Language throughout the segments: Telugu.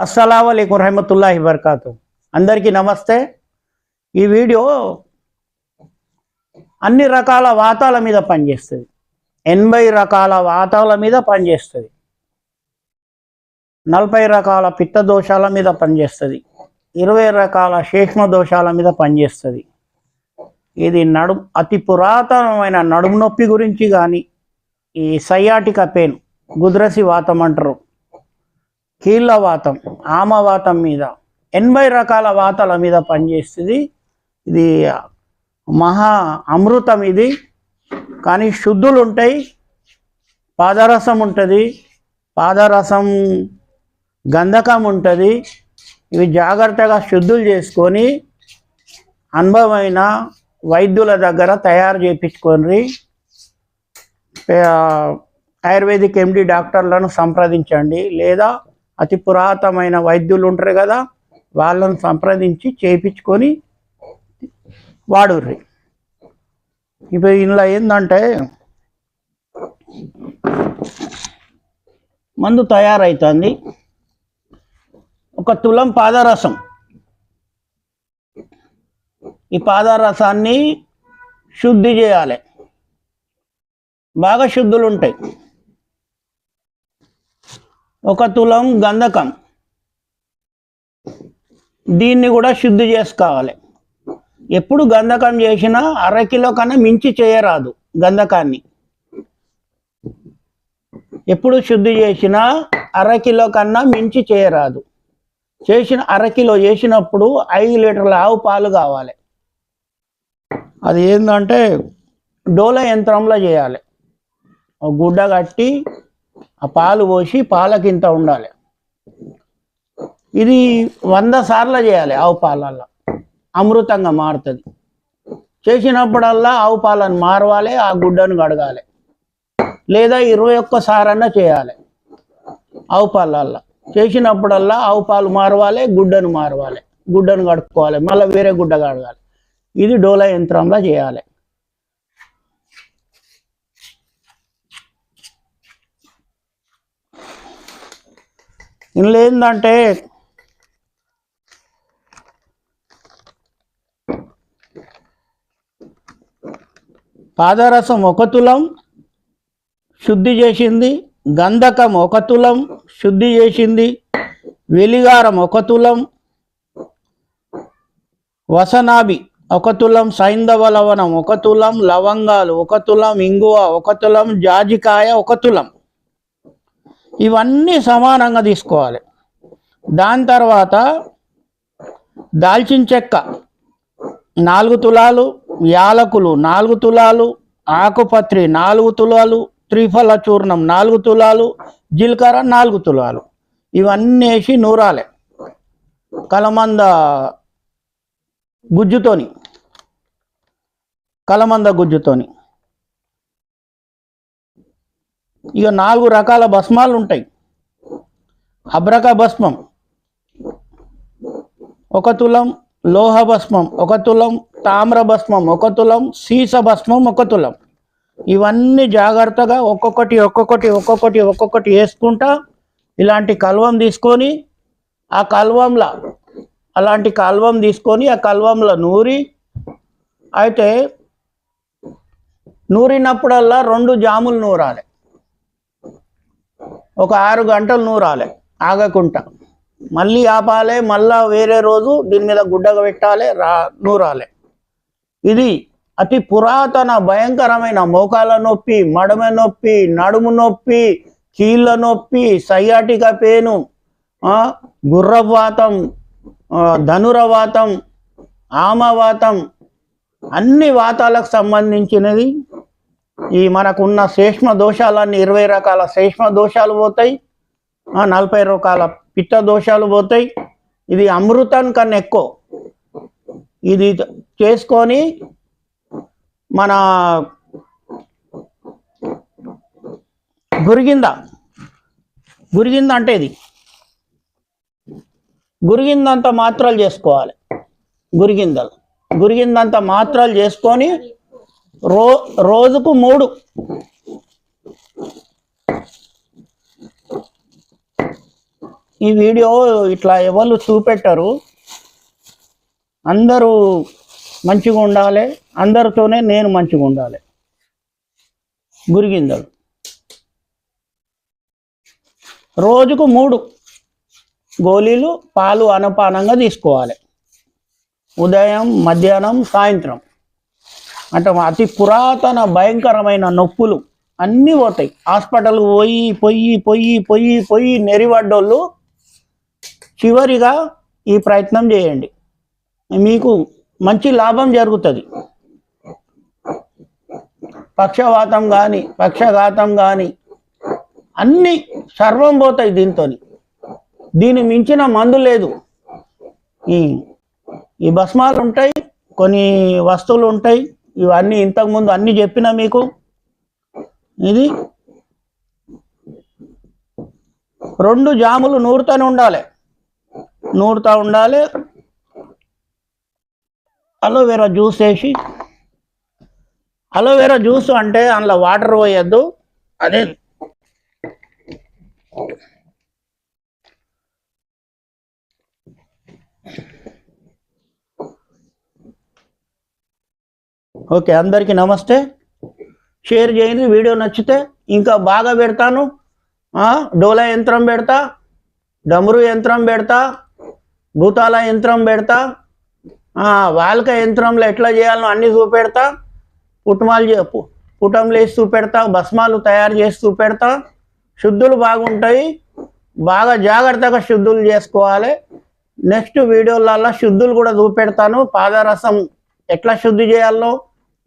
అస్సలం రహమతుల్లాహి వరకాతు అందరికీ నమస్తే. ఈ వీడియో అన్ని రకాల వాతాల మీద పనిచేస్తుంది. ఎనభై రకాల వాతాల మీద పనిచేస్తుంది. నలభై రకాల పిత్త దోషాల మీద పనిచేస్తుంది. ఇరవై రకాల సూక్ష్మ దోషాల మీద పనిచేస్తుంది. ఇది నడు అతి పురాతనమైన నడుము నొప్పి గురించి కానీ ఈ సయాటిక పెయిన్ గుద్రసి వాతం అంటారు. కీళ్ళ వాతం ఆమవాతం మీద ఎనభై రకాల వాతాల మీద పనిచేస్తుంది. ఇది మహా అమృతం ఇది. కానీ శుద్ధులు ఉంటాయి పాదరసం ఉంటుంది పాదరసం గంధకం ఉంటుంది. ఇవి జాగ్రత్తగా శుద్ధులు చేసుకొని అనుభవమైన వైద్యుల దగ్గర తయారు చేయించుకొని ఆయుర్వేదిక్ ఎండి డాక్టర్లను సంప్రదించండి. లేదా అతి పురాతనమైన వైద్యులు ఉంటారు కదా వాళ్ళను సంప్రదించి చేయించుకొని వాడుర్రి. ఇప్పుడు ఇందులో ఏంటంటే మందు తయారవుతుంది ఒక తులం పాదరసం. ఈ పాదరసాన్ని శుద్ధి చేయాలి. బాగా శుద్ధులు ఉంటాయి ఒక తులం గంధకం. దీన్ని కూడా శుద్ధి చేసుకోవాలి. ఎప్పుడు గంధకం చేసినా అరకిలో కన్నా మించి చేయరాదు గంధకాన్ని. ఎప్పుడు శుద్ధి చేసినా అరకిలో కన్నా మించి చేయరాదు. చేసిన అరకిలో చేసినప్పుడు ఐదు లీటర్ల ఆవు పాలు కావాలి. అది ఏంటంటే డోల యంత్రంలో చేయాలి. గుడ్డ కట్టి ఆ పాలు పోసి పాలకింత ఉండాలి. ఇది వంద సార్లు చేయాలి ఆవు పాలల్లో. అమృతంగా మారుతుంది. చేసినప్పుడల్లా ఆవు పాలను మారవాలి ఆ గుడ్డను కడగాలి. లేదా ఇరవై ఒక్కసారన్నా చేయాలి ఆవు పాలల్లో. చేసినప్పుడల్లా ఆవు పాలు మారవాలి గుడ్డను మారవాలి. గుడ్డను కడుక్కోవాలి మళ్ళీ వేరే గుడ్డ కడగాలి. ఇది డోలా యంత్రంలో చేయాలి. ఇందులో ఏంటంటే పాదరసం ఒక తులం శుద్ధి చేసింది గంధకం ఒక తులం శుద్ధి చేసింది వెలిగారం ఒక తులం వసనాభి ఒక తులం సైంధవ లవణం ఒక తులం లవంగాలు ఒక తులం ఇంగువ ఒక తులం జాజికాయ ఒక తులం. ఇవన్నీ సమానంగా తీసుకోవాలి. దాని తర్వాత దాల్చిన చెక్క నాలుగు తులాలు యాలకులు నాలుగు తులాలు ఆకుపత్రి నాలుగు తులాలు త్రిఫల చూర్ణం నాలుగు తులాలు జీలకర్ర నాలుగు తులాలు. ఇవన్నీ వేసి నూరాలి. కలమంద గుజ్జుతోని కలమంద గుజ్జుతోని. ఇక నాలుగు రకాల భస్మాలు ఉంటాయి. అబ్రక భస్మం ఒక తులం లోహ భస్మం ఒక తులం తామ్ర భస్మం ఒక తులం సీస భస్మం ఒక తులం. ఇవన్నీ జాగ్రత్తగా ఒక్కొక్కటి ఒక్కొక్కటి ఒక్కొక్కటి ఒక్కొక్కటి వేసుకుంటా ఇలాంటి కల్వం తీసుకొని ఆ కల్వంలో అలాంటి కల్వం తీసుకొని ఆ కల్వంలో నూరి అయితే నూరినప్పుడల్లా రెండు జాములు నూరాలి. ఒక ఆరు గంటలు నూరాలి ఆగకుండా మళ్ళీ ఆపాలి మళ్ళా వేరే రోజు దీని మీద గుడ్డగా పెట్టాలి రా నూరాలే ఇది అతి పురాతన భయంకరమైన మోకాల నొప్పి మడమ నొప్పి నడుము నొప్పి కీళ్ళ నొప్పి సయాటిక పేను గుర్రవాతం ధనురవాతం ఆమవాతం అన్ని వాతాలకు సంబంధించినది. ఈ మనకున్న సూక్ష్మ దోషాలన్నీ ఇరవై రకాల సూక్ష్మ దోషాలు పోతాయి నలభై రకాల పిత్త దోషాలు పోతాయి. ఇది అమృతం కన్నా ఎక్కువ. ఇది చేసుకొని మన గురిగింద గురిగింద అంటే ఇది. గురిగిందంత మాత్రలు చేసుకోవాలి. గురిగిందలు. గురిగిందంత మాత్రలు చేసుకొని రో రోజుకు మూడు. ఈ వీడియో ఇట్లా ఎవరు చూపెట్టరు. అందరూ మంచిగా ఉండాలి అందరితోనే నేను మంచిగా ఉండాలి. గురిగిందడు. రోజుకు మూడు. గోళీలు పాలు అనపానంగా తీసుకోవాలి. ఉదయం మధ్యాహ్నం సాయంత్రం. అంటే అతి పురాతన భయంకరమైన నొప్పులు అన్నీ పోతాయి. హాస్పిటల్కి పోయి పోయి పోయి పోయి పోయి నెరివడ్డోళ్ళు చివరిగా ఈ ప్రయత్నం చేయండి. మీకు మంచి లాభం జరుగుతుంది. పక్షవాతం కానీ పక్షఘాతం కానీ అన్నీ సర్వం పోతాయి దీంతో దీని మించిన మందు లేదు. ఈ ఈ భస్మాలు ఉంటాయి కొన్ని వస్తువులు ఉంటాయి ఇవన్నీ ఇంతకుముందు అన్ని చెప్పిన మీకు? ఇది? రెండు జాములు నూరుతూనే ఉండాలి. నూరుతూ ఉండాలి. అలోవెరా జ్యూస్ వేసి. అలోవెరా జ్యూస్ అంటే అందులో వాటర్ పోయొద్దు. అదే. ఓకే అందరికీ నమస్తే. షేర్ చేయండి వీడియో నచ్చితే ఇంకా బాగా పెడతాను. డోలా యంత్రం పెడతా డమరు యంత్రం పెడతా భూతాల యంత్రం పెడతా వాల్క యంత్రంలో ఎట్లా చేయాలో అన్నీ చూపెడతా పుట్మాలు చే పుటంలు వేసి చూపెడతా భస్మాలు తయారు చేసి చూపెడతా. శుద్ధులు బాగుంటాయి. బాగా జాగ్రత్తగా శుద్ధులు చేసుకోవాలి. నెక్స్ట్ వీడియోలలో శుద్ధులు కూడా చూపెడతాను. పాదరసం ఎట్లా శుద్ధి చేయాలో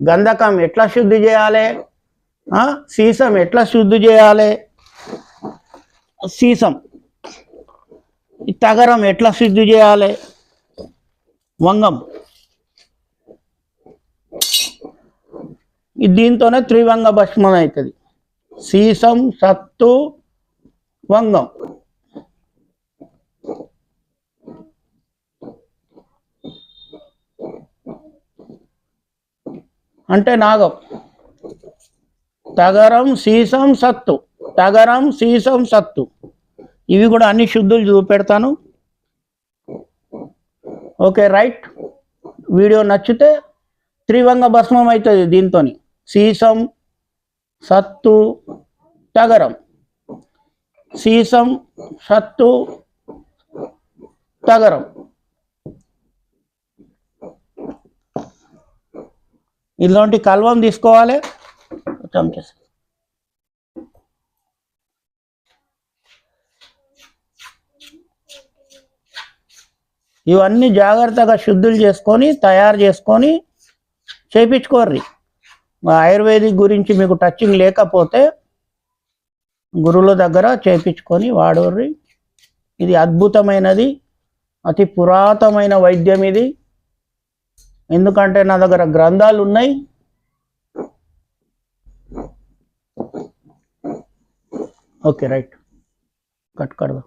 గంధకం ఎట్లా శుద్ధి చేయాలి? ఆ, సీసం ఎట్లా శుద్ధి చేయాలి? సీసం. తగరం ఎట్లా శుద్ధి చేయాలి? వంగం. దీంతోనే త్రివంగ భస్మం అవుతుంది సీసం సత్తు వంగం. అంటే నాగం. తగరం సీసం సత్తు. తగరం సీసం సత్తు. ఇవి కూడా అన్ని శుద్ధులు చూపెడతాను. Okay right. వీడియో నచ్చితే త్రివంగ భస్మం అవుతుంది దీంతో సీసం సత్తు తగరం. సీసం సత్తు తగరం. ఇలాంటి కల్వం తీసుకోవాలి. చెంచా ఇవన్నీ జాగ్రత్తగా శుద్ధులు చేసుకొని తయారు చేసుకొని చేపించుకోర్రి. మా ఆయుర్వేదిక్ గురించి మీకు టచింగ్ లేకపోతే గురువుల దగ్గర చేపించుకొని వాడోర్రి. ఇది అద్భుతమైనది. అతి పురాతనమైన వైద్యం ఇది. ఎందుకంటే నా దగ్గర గ్రంథాలు ఉన్నాయి ఓకే రైట్. కట్ కడదాం.